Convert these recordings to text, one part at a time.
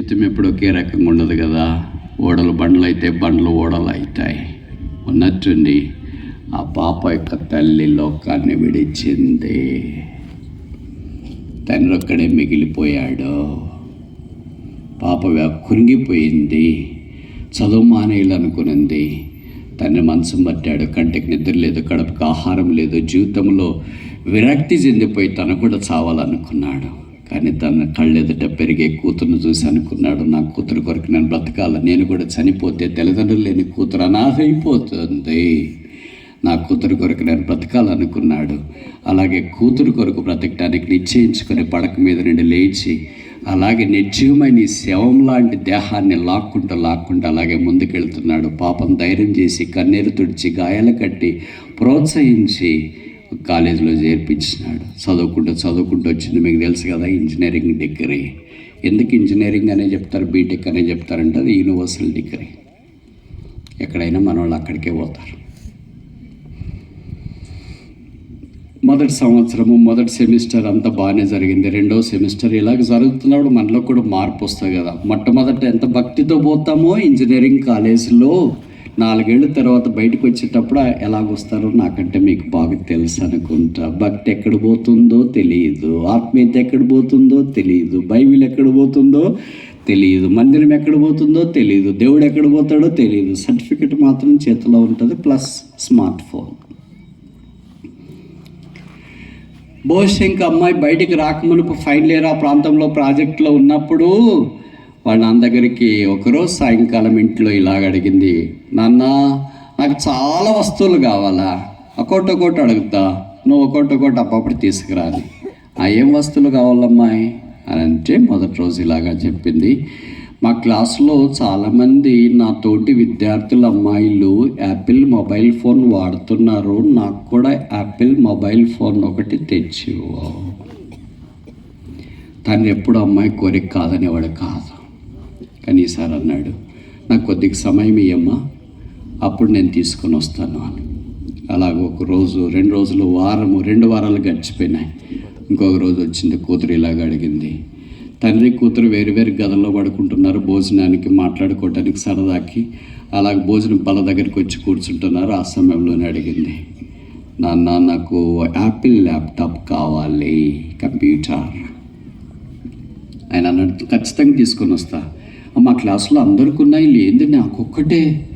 జీవితం ఎప్పుడు ఒకే రకంగా ఉండదు కదా. ఓడలు బండ్లు అయితే బండ్లు ఓడలు అవుతాయి ఉన్నట్టుండి ఆ పాప యొక్క తల్లి లోకాన్ని విడిచింది. తండ్రి ఒక్కడే మిగిలిపోయాడు. పాప కురిగిపోయింది. చదువు మానేయాలి అనుకునింది తండ్రి మనసు పట్టాడు కంటికి నిద్ర లేదు కడుపుకు ఆహారం లేదు జీవితంలో విరక్తి చెందిపోయి తను కూడా చావాలనుకున్నాడు. కానీ తన కళ్ళెదుట పెరిగే కూతురును చూసి అనుకున్నాడు. నా కూతురు కొరకు నేను బ్రతకాల. నేను కూడా చనిపోతే తల్లిదండ్రులు లేని కూతురు అనాథ నా కూతురు కొరకు నేను బ్రతకాలనుకున్నాడు. అలాగే కూతురు కొరకు బ్రతకడానికి నిశ్చయించుకొని పడక మీద నుండి లేచి అలాగే నిర్జీవమైన ఈ శవం లాంటి దేహాన్ని లాక్కుంటూ లాక్కుంటూ అలాగే ముందుకెళ్తున్నాడు. పాపం ధైర్యం చేసి కన్నీరు తుడిచి గాయాలు కట్టి ప్రోత్సహించి కాలేజీలో చేర్పించినాడు. చదువుకుంటూ చదువుకుంటూ వచ్చింది. మీకు తెలుసు కదా ఇంజనీరింగ్ డిగ్రీ ఎందుకు ఇంజనీరింగ్ అనే చెప్తారు బీటెక్ అనే చెప్తారంటే అది యూనివర్సల్ డిగ్రీ ఎక్కడైనా మన వాళ్ళు అక్కడికే పోతారు. మొదటి సంవత్సరము మొదటి సెమిస్టర్ అంతా బాగానే జరిగింది. రెండో సెమిస్టర్ ఇలాగ జరుగుతున్నప్పుడు మనలో కూడా మార్పు వస్తుంది కదా. మొట్టమొదట ఎంత భక్తితో పోతామో ఇంజనీరింగ్ కాలేజీలో నాలుగేళ్ళ తర్వాత బయటకు వచ్చేటప్పుడు ఎలాగొస్తారో నాకంటే మీకు బాగా తెలుసు అనుకుంటా. భక్తి ఎక్కడ పోతుందో తెలియదు ఆత్మీయత ఎక్కడ పోతుందో తెలియదు బైబిల్ ఎక్కడ పోతుందో తెలియదు మందిరం ఎక్కడ పోతుందో తెలియదు దేవుడు ఎక్కడ పోతాడో తెలియదు సర్టిఫికెట్ మాత్రం చేతిలో ఉంటుంది ప్లస్ స్మార్ట్ ఫోన్. బహుశా ఇంకా అమ్మాయి బయటికి రాకమునుపు ఫైనల్ ఇయర్ ఆ ప్రాంతంలో ప్రాజెక్ట్లో ఉన్నప్పుడు వాళ్ళ నాన్న దగ్గరికి ఒకరోజు సాయంకాలం ఇంట్లో ఇలాగ అడిగింది నాన్న నాకు చాలా వస్తువులు కావాలా? ఒకటి ఒకటి అడుగుతా. నువ్వు ఒకటి ఒకటి అప్పప్పుడు తీసుకురాని "ఆ, ఏం వస్తువులు కావాలమ్మాయి అని అంటే మొదటి రోజు ఇలాగా చెప్పింది. మా క్లాస్లో చాలామంది నా తోటి విద్యార్థుల అమ్మాయిలు యాపిల్ మొబైల్ ఫోన్ వాడుతున్నారు. నాకు కూడా యాపిల్ మొబైల్ ఫోన్ ఒకటి తెచ్చివ్వు. తను ఎప్పుడు అమ్మాయి కోరిక కాదనేవాడు కాదు. కానీ ఈసారి అన్నాడు. నాకు కొద్దిగా సమయం ఇయ్యమ్మా అప్పుడు నేను తీసుకొని వస్తాను అని. అలాగ ఒక రోజు రెండు రోజులు వారము రెండు వారాలు గడిచిపోయినాయి. ఇంకొక రోజు వచ్చింది కూతురు ఇలాగ అడిగింది. తండ్రి కూతురు వేరు వేరు గదుల్లో పడుకుంటున్నారు భోజనానికి మాట్లాడుకోవటానికి సరదాకి. అలాగ భోజనం బల దగ్గరికి వచ్చి కూర్చుంటున్నారు ఆ సమయంలోనే అడిగింది. నాన్న నాకు యాపిల్ ల్యాప్టాప్ కావాలి కంప్యూటర్ ఆయన అన్నట్టు ఖచ్చితంగా తీసుకొని వస్తా. మా క్లాస్లో అందరికి ఉన్నాయి లేదు నాకు ఒక్కటే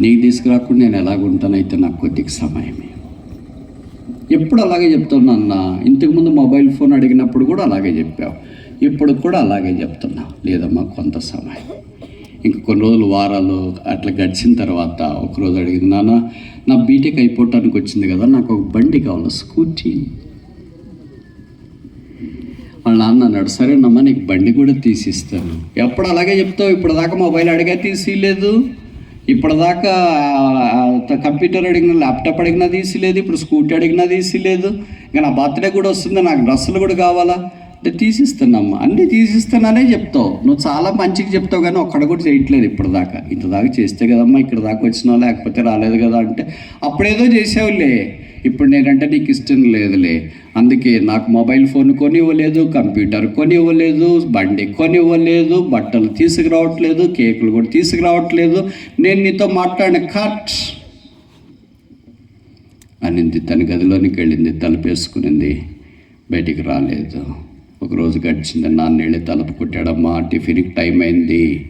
నీకు తీసుకురాకుండా నేను ఎలాగుంటానైతే నాకు కొద్దిగా సమయమే. ఎప్పుడు అలాగే చెప్తున్నా అన్న ఇంతకుముందు మొబైల్ ఫోన్ అడిగినప్పుడు కూడా అలాగే చెప్పావు. ఇప్పుడు కూడా అలాగే చెప్తున్నా. లేదమ్మా కొంత సమయం. ఇంక కొన్ని రోజులు వారాలు అట్లా గడిచిన తర్వాత ఒకరోజు అడిగింది నాన్న నా బీటెక్ అయిపోవటానికి వచ్చింది కదా నాకు ఒక బండి కావాలి స్కూటీ. నాన్న అన్నాడు సరేనమ్మా నీకు బండి కూడా తీసిస్తాను. ఎప్పుడు అలాగే చెప్తావు? ఇప్పుడు దాకా మొబైల్ అడిగా తీసిలేదు. ఇప్పటిదాకా కంప్యూటర్ అడిగిన ల్యాప్టాప్ అడిగినా తీసిలేదు. ఇప్పుడు స్కూటీ అడిగినా తీసిలేదు. ఇంకా నా బర్త్డే కూడా వస్తుంది నాకు డ్రెస్సులు కూడా కావాలా? అంటే తీసిస్తానమ్మా. అన్నీ తీసిస్తాననే చెప్తావు. నువ్వు చాలా మంచిగా చెప్తావు కానీ ఒక్కడ కూడా చేయట్లేదు ఇప్పటిదాకా. ఇంతదాకా చేస్తే కదమ్మా ఇక్కడ దాకా వచ్చినావు లేకపోతే రాలేదు కదా అంటే అప్పుడేదో చేసావులే ఇప్పుడు నేనంటే నీకు ఇష్టం లేదులే. అందుకే నాకు మొబైల్ ఫోన్ కొనివ్వలేదు కంప్యూటర్ కొనివ్వలేదు బండి కొనివ్వలేదు బట్టలు తీసుకురావట్లేదు కేకులు కూడా తీసుకురావట్లేదు. నేను నీతో మాట్లాడిన కట్ అనింది. తన గదిలోనికి వెళ్ళింది తలుపేసుకునింది బయటికి రాలేదు. ఒకరోజు గడిచింది నాన్నళ్ళు తలుపు కొట్టాడమ్మా టిఫిన్కి టైం అయింది.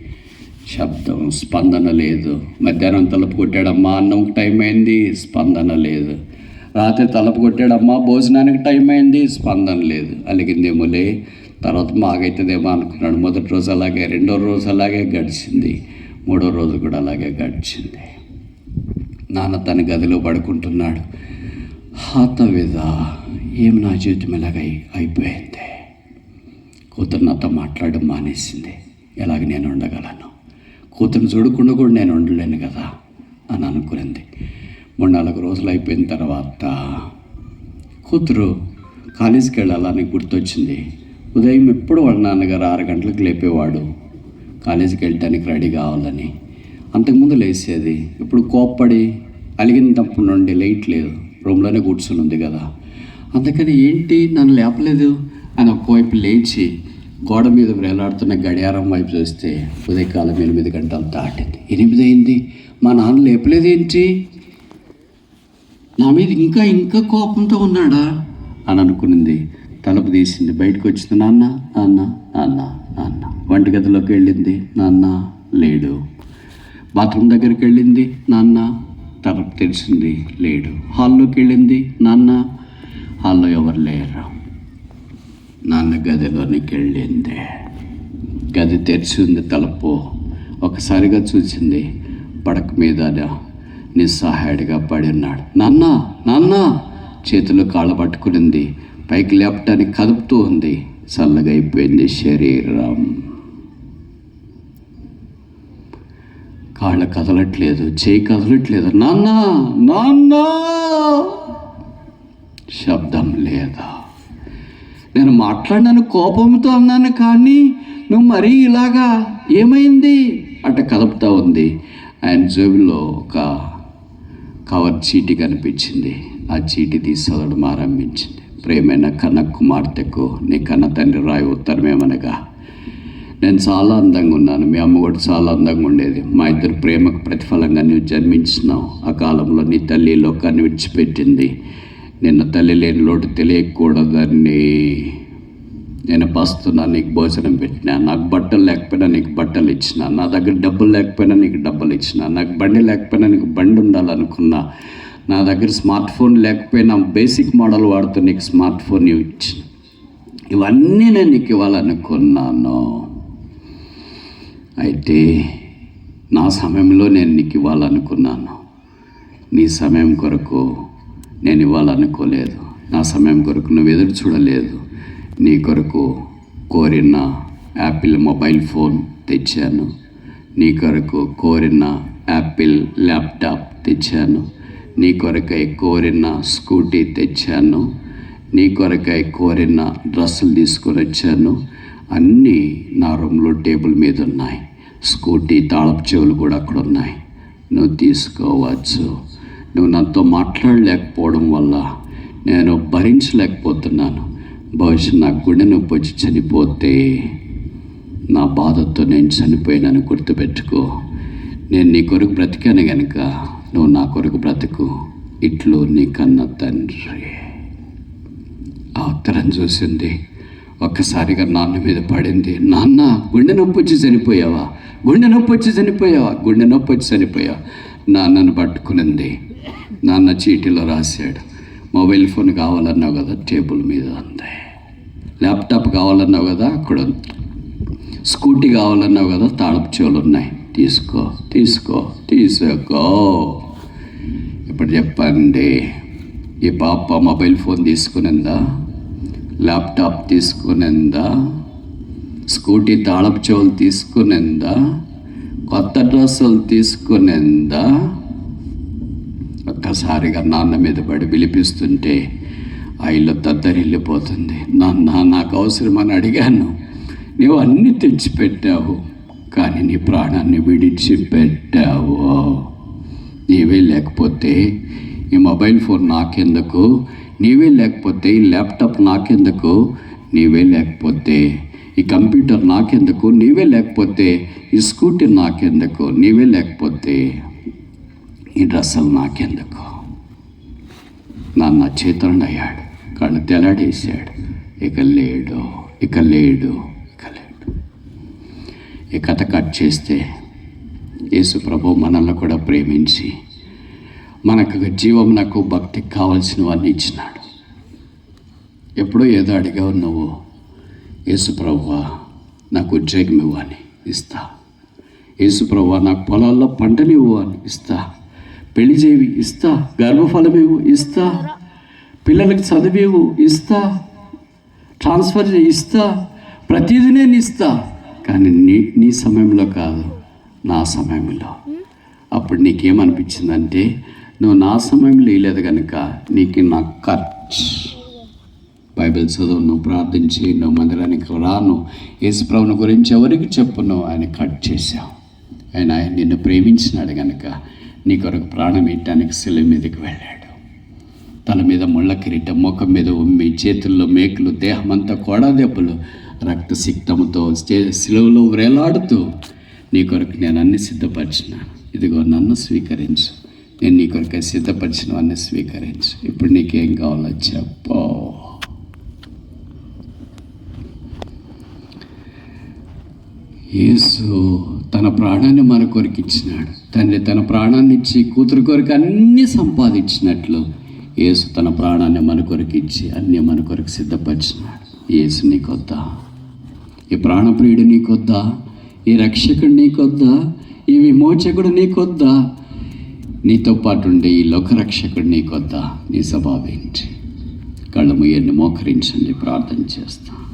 శబ్దం స్పందన లేదు. మధ్యాహ్నం తలుపు కొట్టాడమ్మా అన్నం టైం అయింది స్పందన లేదు. రాత్రి తలుపు కొట్టాడమ్మా భోజనానికి టైం అయింది స్పందన లేదు. అలిగిందేమోలే. తర్వాత మాగైతుందేమో అనుకున్నాడు. మొదటి రోజు అలాగే రెండో రోజు అలాగే గడిచింది. మూడో రోజు కూడా అలాగే గడిచింది. నాన్న తన గదిలో పడుకుంటున్నాడు. హాతవిదా ఏమి నా జీవితం ఇలాగ అయిపోయింది? కూతురు నాతో మాట్లాడడం మానేసింది. ఎలాగ నేను ఉండగలను? కూతురు చూడకుండా కూడా నేను ఉండలేను కదా? అని అనుకునింది. మూడు నాలుగు రోజులు అయిపోయిన తర్వాత కూతురు కాలేజీకి వెళ్ళాలని గుర్తొచ్చింది. ఉదయం ఎప్పుడు వాళ్ళ నాన్నగారు ఆరు గంటలకు లేపేవాడు. కాలేజీకి వెళ్ళటానికి రెడీ కావాలని. అంతకుముందు లేచేది. ఇప్పుడు కోప్పడి అలిగినప్పుడు నుండి లైట్ లేదు. రూమ్లోనే కూర్చుని ఉంది కదా. అందుకని ఏంటి నన్ను లేపలేదు? అని ఒకవైపు లేచి గోడ మీద వేలాడుతున్న గడియారం వైపు చూస్తే ఉదయకాలం ఎనిమిది గంటలు దాటింది. ఎనిమిది అయింది. మా నాన్న లేపలేదేంటి నా మీద ఇంకా ఇంకా కోపంతో ఉన్నాడా? అని అనుకునింది. తలుపు తీసింది. బయటకు వచ్చింది. నాన్న నాన్న నాన్న నాన్న. వంటగదిలోకి వెళ్ళింది. నాన్న లేడు. బాత్రూమ్ దగ్గరికి వెళ్ళింది. నాన్న తలుపు తెరిచింది. లేడు. హాల్లోకి వెళ్ళింది. నాన్న హాల్లో ఎవరు లేరు. నాన్న గదిలోనికి వెళ్ళింది. గది తెరిచి ఉంది తలుపు. ఒకసారిగా చూసింది. పడక మీద నిస్సహాయుడిగా పడి ఉన్నాడు. నాన్న నాన్న! చేతులు కాళ్ళ పట్టుకునింది. పైకి లేపటానికి కదుపుతూ ఉంది. చల్లగా అయిపోయింది శరీరం. కాళ్ళ కదలట్లేదు. చేయి కదలట్లేదు. నాన్న నాన్న! శబ్దం లేదా? నేను మాట్లాడినాను కోపంతో అన్నాను కానీ నువ్వు మరీ ఇలాగా ఏమైంది? అట కదుపుతా ఉంది. ఆయన జేబులో ఒక కవర్ చీటి కనిపించింది. ఆ చీటి తీసి చదవడం ఆరంభించింది ప్రేమైన కన్న కుమార్తెకు నీ కన్న తండ్రి రాయి ఉత్తరమేమనగా? నేను చాలా అందంగా ఉన్నాను. మీ అమ్మ కూడా చాలా అందంగా ఉండేది. మా ఇద్దరు ప్రేమకు ప్రతిఫలంగా నువ్వు జన్మించినావు. ఆ కాలంలో నీ తల్లి లోకాన్ని విడిచిపెట్టింది. నిన్న తల్లి లేని లోటు తెలియకూడదని నేను పస్తున్నా నీకు భోజనం పెట్టినా నాకు బట్టలు లేకపోయినా నీకు బట్టలు ఇచ్చిన నా దగ్గర డబ్బులు లేకపోయినా నీకు డబ్బులు ఇచ్చిన నాకు బండి లేకపోయినా నీకు బండి ఉండాలనుకున్నా నా దగ్గర స్మార్ట్ ఫోన్ లేకపోయినా బేసిక్ మోడల్ వాడుతూ నీకు స్మార్ట్ ఫోన్ ఇచ్చిన. ఇవన్నీ నేను నీకు ఇవ్వాలనుకున్నాను. అయితే నా సమయంలో నేను నీకు ఇవ్వాలనుకున్నాను. నీ సమయం కొరకు నేను ఇవ్వాలనుకోలేదు. నా సమయం కొరకు నువ్వు ఎదురు చూడలేదు. నీ కొరకు కోరిన యాపిల్ మొబైల్ ఫోన్ తెచ్చాను. నీ కొరకు కోరిన యాపిల్ ల్యాప్టాప్ తెచ్చాను. నీ కొరకై కోరిన స్కూటీ తెచ్చాను. నీ కొరకై కోరిన డ్రెస్సులు తీసుకొని వచ్చాను. అన్నీ నా రూమ్లో టేబుల్ మీద ఉన్నాయి. స్కూటీ తాళపు చెవులు కూడా అక్కడ ఉన్నాయి. నువ్వు తీసుకోవచ్చు. నువ్వు నాతో మాట్లాడలేకపోవడం వల్ల నేను భరించలేకపోతున్నాను. బహుశా నా గుండె నొప్పి వచ్చి చనిపోతే నా బాధతో నేను చనిపోయినని గుర్తుపెట్టుకో. నేను నీ కొరకు బ్రతికాను గనుక నువ్వు నా కొరకు బ్రతుకు. ఇట్లు నీ కన్న తండ్రి. ఆ ఉత్తరం చూసింది. ఒక్కసారిగా నాన్న మీద పడింది. నాన్న గుండె నొప్పి వచ్చి చనిపోయావా? గుండె నొప్పి వచ్చి చనిపోయావా? గుండె నొప్పి వచ్చి చనిపోయావా? నాన్నను పట్టుకునింది. నాన్న చీటీలో రాశాడు. మొబైల్ ఫోన్ కావాలన్నావు కదా టేబుల్ మీద ఉంది ల్యాప్టాప్ కావాలన్నావు కదా అక్కడ స్కూటీ కావాలన్నావు కదా తాళపు చెవులు ఉన్నాయి. తీసుకో తీసుకో తీసుకో. ఇప్పుడు చెప్పండి ఈ పాప మొబైల్ ఫోన్ తీసుకునిందా? ల్యాప్టాప్ తీసుకునిందా? స్కూటీ తాళపు చెవులు తీసుకునిందా? కొత్త డ్రెస్సులు తీసుకునిందా? ఒక్కసారిగా నాన్న మీద పడి పిలిపిస్తుంటే ఆ ఇల్లు దద్దరిల్లిపోతుంది. నాన్న నాకు అవసరమని అడిగాను. నీవు అన్నీ తెచ్చిపెట్టావు కానీ నీ ప్రాణాన్ని విడిచిపెట్టావు. నీవే లేకపోతే ఈ మొబైల్ ఫోన్ నాకెందుకు? నీవే లేకపోతే ఈ ల్యాప్టాప్ నాకెందుకు? నీవే లేకపోతే ఈ కంప్యూటర్ నాకెందుకు? నీవే లేకపోతే ఈ స్కూటీ నాకెందుకు? నీవే లేకపోతే ఈ డ్రెస్సులు నాకెందుకు? నాన్న చేతులను అయ్యాడు కళ్ళు తెలాడేశాడు ఇక లేడు ఇక లేడు ఇక లేడు. ఈ కథ కట్ చేస్తే యేసు ప్రభు మనల్ని కూడా ప్రేమించి మనకు జీవం నాకు భక్తికి కావలసినవన్నీ ఇచ్చినాడు. ఎప్పుడో ఏదో అడిగావు నువ్వు యేసు నాకు ఉద్యోగం ఇవ్వని ఇస్తా. యేసు నాకు పొలాల్లో పంటనివ్వు అని ఇస్తా. పెళ్ళి చేయవి ఇస్తా. గర్భఫలం ఇస్తా. పిల్లలకి చదివేవు ఇస్తా. ట్రాన్స్ఫర్ ఇస్తా. ప్రతిదీ నేను ఇస్తా. కానీ నీ నీ సమయంలో కాదు నా సమయంలో. అప్పుడు నీకేమనిపించిందంటే నువ్వు నా సమయంలో వేయలేదు కనుక నీకు నా ఖర్చు. బైబిల్ చదువు నువ్వు ప్రార్థించి నువ్వు మందిరానికి రాను యేసుప్రభుని గురించి ఎవరికి చెప్పును ఆయన కట్ చేశావు. ఆయన ఆయన నిన్ను ప్రేమించినాడు కనుక నీ కొరకు ప్రాణం ఇవ్వటానికి శిల మీదకి వెళ్ళాడు. తల మీద ముళ్ళ కిరీటం ముఖం మీద ఉమ్మి చేతుల్లో మేకులు దేహమంతా కోడా దెబ్బలు రక్త సిక్తముతో సిలువలో వ్రేలాడుతూ నీ కొరకు నేను అన్ని సిద్ధపరిచినాను ఇదిగో నన్ను స్వీకరించు. నేను నీ కొరకు సిద్ధపరిచినవన్నీ స్వీకరించు. ఇప్పుడు నీకేం కావాలో చెప్పో. యేసు తన ప్రాణాన్ని మన ఇచ్చినాడు. తండ్రి తన ప్రాణాన్ని ఇచ్చి కూతురు కొరకు అన్నీ సంపాదించినట్లు యేసు తన ప్రాణాన్ని మన కొరకు ఇచ్చి అన్నీ మన కొరకు సిద్ధపరిచినాడు. యేసు నీకొద్దా ఈ ప్రాణప్రియుడు నీకొద్దా ఈ రక్షకుడు నీకొద్దా ఈ విమోచకుడు నీకొద్దా నీతో పాటు ఉండే ఈ లోకరక్షకుడు నీకొద్దా నీ స్వభావేంటి కళ్ళు ముయ్యండి మోకరించండి. ప్రార్థన చేస్తాను